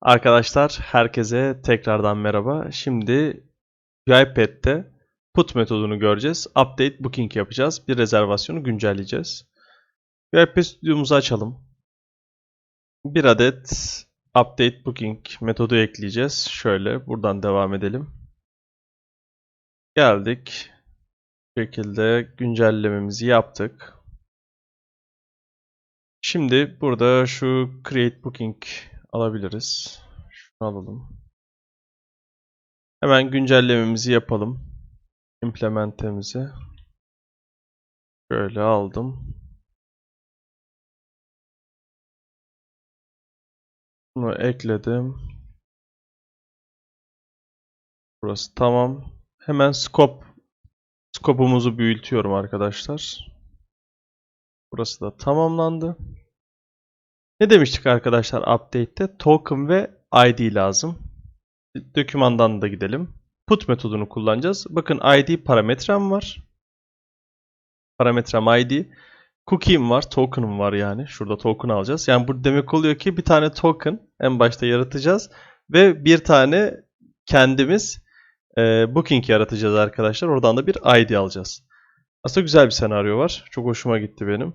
Arkadaşlar herkese tekrardan merhaba. Şimdi UiPath'te put metodunu göreceğiz. Update booking yapacağız. Bir rezervasyonu güncelleyeceğiz. UiPath stüdyomuzu açalım. Bir adet update booking metodu ekleyeceğiz. Şöyle buradan devam edelim. Geldik. Bu şekilde güncellememizi yaptık. Şimdi burada şu create booking alabiliriz. Şunu alalım. Hemen güncellememizi yapalım. Implement'imizi. Şöyle aldım. Bunu ekledim. Burası tamam. Hemen scope scope'umuzu büyütüyorum arkadaşlar. Burası da tamamlandı. Ne demiştik arkadaşlar update'te? Token ve ID lazım. Dokümandan da gidelim. Put metodunu kullanacağız. Bakın ID parametrem var. Parametrem ID. Cookie'm var, token'ım var yani. Şurada token alacağız. Yani bu demek oluyor ki bir tane token en başta yaratacağız ve bir tane kendimiz e, booking yaratacağız arkadaşlar. Oradan da bir ID alacağız. Aslında güzel bir senaryo var. Çok hoşuma gitti benim.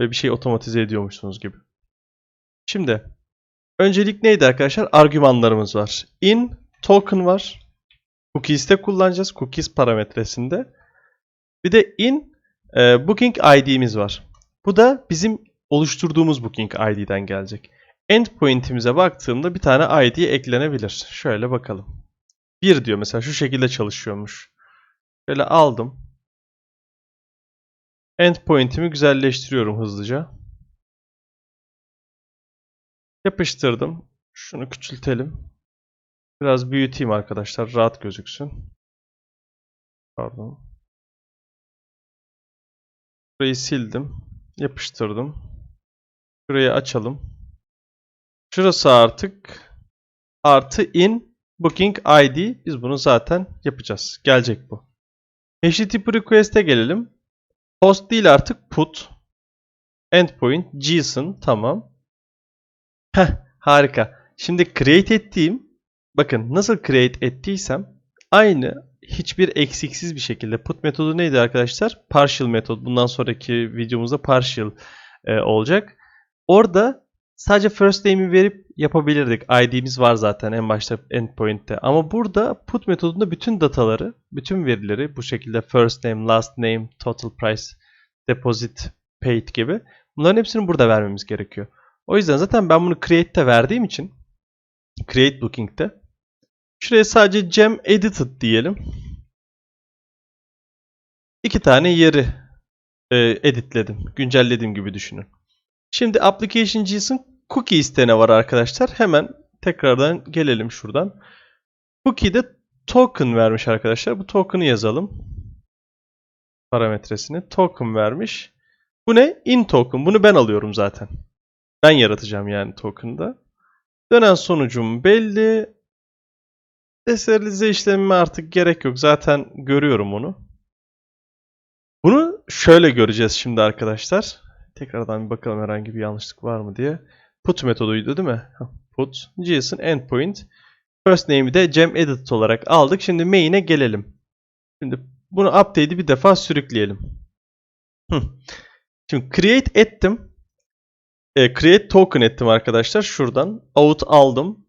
Ve bir şey otomatize ediyormuşsunuz gibi. Şimdi öncelik neydi arkadaşlar? Argümanlarımız var. In token var. Cookies'te kullanacağız. Cookies parametresinde. Bir de in e, booking ID'miz var. Bu da bizim oluşturduğumuz booking ID'den gelecek. Endpoint'imize baktığımda bir tane ID eklenebilir. Şöyle bakalım. 1 diyor mesela şu şekilde çalışıyormuş. Şöyle aldım. Endpoint'imi güzelleştiriyorum hızlıca. Yapıştırdım. Şunu küçültelim. Biraz büyüteyim arkadaşlar. Rahat gözüksün. Pardon. Burayı sildim. Yapıştırdım. Şurayı açalım. Şurası artık artı in booking ID. Biz bunu zaten yapacağız. Gelecek bu. HTTP request'e gelelim. Post değil artık put. Endpoint JSON tamam. Heh harika. Şimdi create ettiğim bakın nasıl create ettiysem aynı hiçbir eksiksiz bir şekilde put metodu neydi arkadaşlar? Partial metod. Bundan sonraki videomuzda partial e, olacak. Orada sadece first name'i verip yapabilirdik. ID'miz var zaten en başta endpoint'te. Ama burada put metodunda bütün dataları, bütün verileri bu şekilde first name, last name, total price, deposit, paid gibi bunların hepsini burada vermemiz gerekiyor. O yüzden zaten ben bunu create'te verdiğim için create booking'te şuraya sadece gem edited diyelim. İki tane yeri e, editledim. Güncellediğim gibi düşünün. Şimdi application JSON cookie istene var arkadaşlar. Hemen tekrardan gelelim şuradan. Cookie'de token vermiş arkadaşlar. Bu token'ı yazalım. Parametresini. Token vermiş. Bu ne? In token. Bunu ben alıyorum zaten. Ben yaratacağım yani token'da. Dönen sonucum belli. Deserialize işlemime artık gerek yok. Zaten görüyorum onu. Bunu şöyle göreceğiz şimdi arkadaşlar. Tekrardan bir bakalım herhangi bir yanlışlık var mı diye. Put metoduydu değil mi? Put. JSON endpoint. First name'i de gem edit olarak aldık. Şimdi main'e gelelim. Şimdi bunu update'i bir defa sürükleyelim. Şimdi create ettim. E, create token ettim arkadaşlar. Şuradan out aldım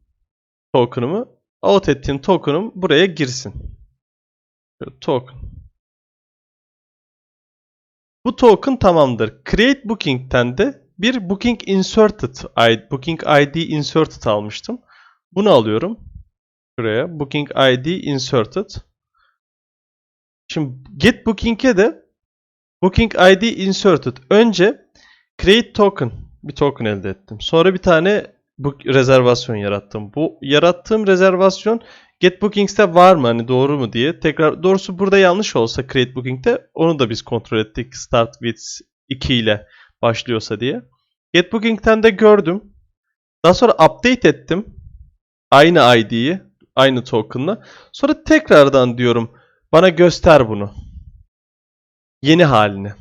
token'ımı. Out ettiğim token'ım buraya girsin. Şöyle token. Bu token tamamdır. Create booking'ten de bir booking inserted, booking ID inserted almıştım. Bunu alıyorum. Şuraya booking ID inserted. Şimdi get booking'e de booking ID inserted. Önce create token bir token elde ettim. Sonra bir tane bu rezervasyon yarattım. Bu yarattığım rezervasyon Get Bookings'te var mı hani doğru mu diye. Tekrar doğrusu burada yanlış olsa Create Booking'te onu da biz kontrol ettik. Start with 2 ile başlıyorsa diye. Get Booking'ten de gördüm. Daha sonra update ettim. Aynı ID'yi, aynı token'la. Sonra tekrardan diyorum bana göster bunu. Yeni halini.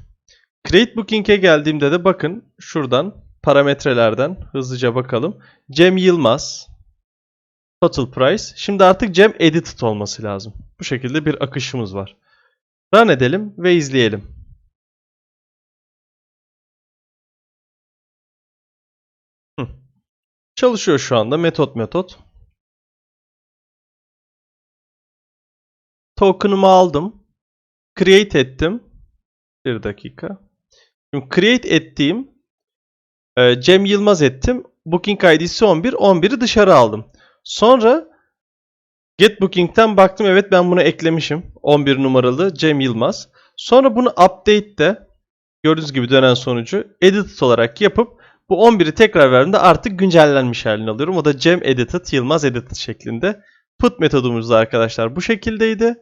Create Booking'e geldiğimde de bakın şuradan parametrelerden hızlıca bakalım. Cem Yılmaz. Total price. Şimdi artık Cem edited olması lazım. Bu şekilde bir akışımız var. Run edelim ve izleyelim. Çalışıyor şu anda metot metot. Token'ımı aldım. Create ettim. Bir dakika. Şimdi create ettiğim e, Cem Yılmaz ettim. Booking ID'si 11. 11'i dışarı aldım. Sonra Get Booking'ten baktım evet ben bunu eklemişim. 11 numaralı Cem Yılmaz. Sonra bunu update'te gördüğünüz gibi dönen sonucu edited olarak yapıp bu 11'i tekrar verdiğimde artık güncellenmiş halini alıyorum. O da Cem edited, Yılmaz edited şeklinde. Put metodumuz da arkadaşlar bu şekildeydi.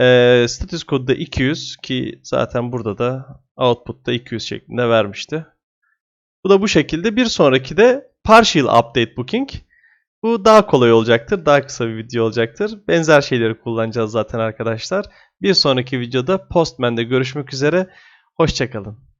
Ee, status kodu da 200 ki zaten burada da output'ta 200 şeklinde vermişti. Bu da bu şekilde. Bir sonraki de partial update booking. Bu daha kolay olacaktır. Daha kısa bir video olacaktır. Benzer şeyleri kullanacağız zaten arkadaşlar. Bir sonraki videoda Postman'de görüşmek üzere. Hoşçakalın.